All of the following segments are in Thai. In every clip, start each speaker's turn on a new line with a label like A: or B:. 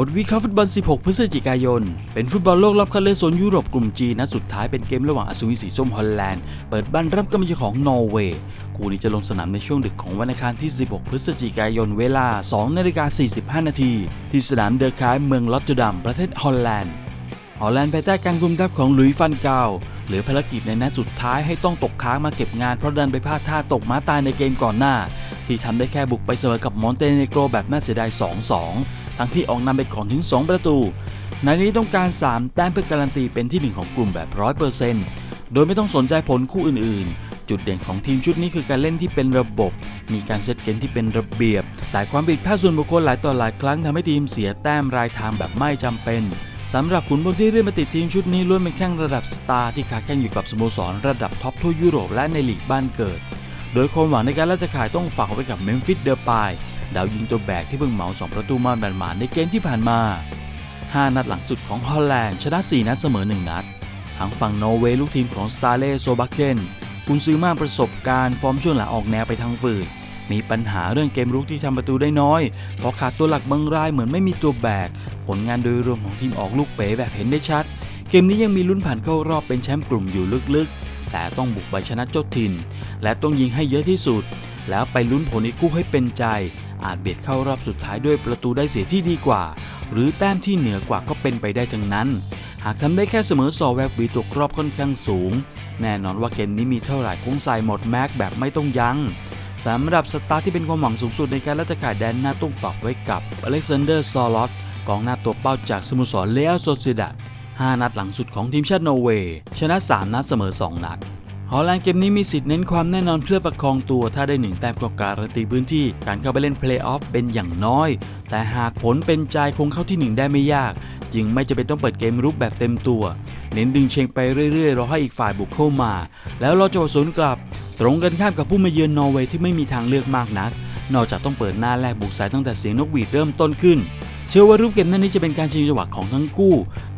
A: บทวิเคราะห์ฟุตบอล 16 พฤศจิกายน เป็นฟุตบอลโลกรอบคัดเลือกโซนยุโรปกลุ่มจีนัดสุดท้ายเป็นเกมระหว่างอัศวินสีส้มฮอลแลนด์ เปิดบ้านรับกำลังของนอร์เวย์ คู่นี้จะลงสนามในช่วงดึกของวันอังคารที่ 16 พฤศจิกายน เวลา 2 นาฬิกา 45 นาที ที่สนามเดอร์คายเมืองลอตเตอร์ดัม ประเทศฮอลแลนด์ ฮอลแลนด์ภายใต้การคุมทัพของลุยฟันกาวเหลือภารกิจในนัดสุดท้ายให้ต้องตกค้างมาเก็บงานเพราะดันไปพลาดท่าตกม้าตายในเกมก่อนหน้า ที่ทำได้แค่บุกไปเสมอกับมอนเตเนโกรแบบน่าเสียดาย 2-2 ทั้งที่ออกนำไปก่อนถึง 2 ประตู ในนี้ต้องการ 3 แต้มเพื่อการันตีเป็นที่ 1 ของกลุ่มแบบ 100%โดยไม่ต้องสนใจผลคู่อื่นๆ จุดเด่นของทีมชุดนี้คือการเล่นที่เป็นระบบ มีการเซตเกมที่เป็นระเบียบ แต่ความผิดพลาดส่วนบุคคลหลายต่อหลายครั้งทำให้ทีมเสียแต้มรายทางแบบไม่จำเป็นสำหรับขุนพลที่เรียกมาติดทีมชุดนี้ล้วนเป็นแข้งระดับสตาร์ที่คาแข่งอยู่กับสโมสรระดับท็อปทั่วยุโรปและในลีกบ้านเกิด โดยความหวังในการล่าตะข่ายต้องฝากไว้กับเมมฟิสเดอร์ปายดาวยิงตัวแบกที่เพิ่งเหมา 2 ประตูมาบันหมานๆในเกมที่ผ่านมา 5 นัดหลังสุดของฮอลแลนด์ชนะ 4 นัดเสมอ 1 นัด ทางฝั่งนอร์เวย์ลูกทีมของสตาร์เล่โซบักเกนกุนซื้อมากประสบการณ์ฟอร์มช่วงหลังออกแนวไปทางฝืดมีปัญหาเรื่องเกมรุกที่ทำประตูได้น้อย เพราะขาดตัวหลักบางรายเหมือนไม่มีตัวแบก ผลงานโดยรวมของทีมออกลูกเป๋แบบเห็นได้ชัด เกมนี้ยังมีลุ้นผ่านเข้ารอบเป็นแชมป์กลุ่มอยู่ลึกๆ แต่ต้องบุกไปชนะเจ้าถิ่น และต้องยิงให้เยอะที่สุด แล้วไปลุ้นผลอีกคู่ให้เป็นใจ อาจเบียดเข้ารอบสุดท้ายด้วยประตูได้เสียที่ดีกว่า หรือแต้มที่เหนือกว่าก็เป็นไปได้จังนั้น หากทำได้แค่เสมอสอแวกบีตกรอบค่อนข้างสูง แน่นอนว่าเกมนี้มีเท่าไหร่คงใส่หมดแม็กแบบไม่ต้องยัง้งสำหรับสตาร์ที่เป็นความหวังสูงสุดในการลัตข่ายแดนหน้าต้องฝากไว้กับอเล็กซานเดอร์ซอลอตกองหน้าตัวเป้าจากสโมสรเลอัลโซเซดัด 5 นัดหลังสุดของทีมชาตินอร์เวย์ชนะ 3 นัดเสมอ 2 นัดฮอลแลนด์เกมนี้มีสิทธิ์เน้นความแน่นอนเพื่อประคองตัวถ้าได้หนึ่งแต้มก็การันตีพื้นที่ การเข้าไปเล่นเพลย์ออฟเป็นอย่างน้อย แต่หากผลเป็นใจคงเข้าที่หนึ่งได้ไม่ยาก จึงไม่จะเป็นต้องเปิดเกมรุกแบบเต็มตัว เน้นดึงเชงไปเรื่อยๆรอให้อีกฝ่ายบุกเข้ามา แล้วรอจังหวะสวนกลับ ตรงกันข้ามกับผู้มาเยือนนอร์เวย์ที่ไม่มีทางเลือกมากนัก นอกจากต้องเปิดหน้าแรกบุกสายตั้งแต่เสียงนกหวีดเริ่มต้นขึ้น เชื่อว่ารูปเกมนั้นนี้จะเป็นการชิงจังหวะของทั้งคู่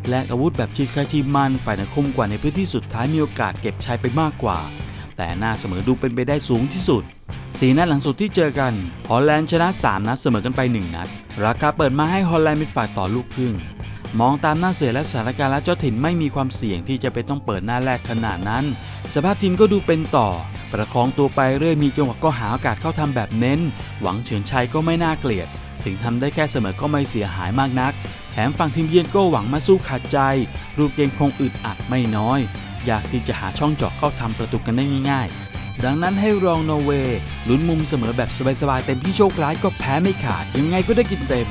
A: และอาวุธแบบทีใครทีมันฝ่ายนักคมกว่าในพื้นที่สุดท้ายมีโอกาสเก็บชัยไปมากกว่า แต่หน้าเสมอดูเป็นไปได้สูงที่สุดสีนัดหลังสุดที่เจอกันฮอลแลนด์ชนะ 3 นัดเสมอกันไป 1 นัด ราคาเปิดมาให้ฮอลแลนด์เป็นฝ่ายต่อลูกครึ่ง มองตามหน้าเสือและสถานการณ์และเจ้าถิ่นไม่มีความเสี่ยงที่จะไปต้องเปิดหน้าแรกขนาดนั้น สภาพทีมก็ดูเป็นต่อ ประคองตัวไปเรื่อยมีจังหวะก็หาโอกาสเข้าทำแบบเน้น หวังเฉือนชัยก็ไม่น่าเกลียด ถึงทำได้แค่เสมอก็ไม่เสียหายมากนัก แถมฝั่งทีมเยือนก็หวังมาสู้ขาดใจ รูปเกมคงอึดอัดไม่น้อย อยากที่จะหาช่องเจาะเข้าทำประตูกันได้ง่าย ๆ ดังนั้นให้รองนอร์เวย์ลุ้นมุมเสมอแบบสบายๆเต็มที่โชคร้ายก็แพ้ไม่ขาดยังไงก็ได้กินเต็ม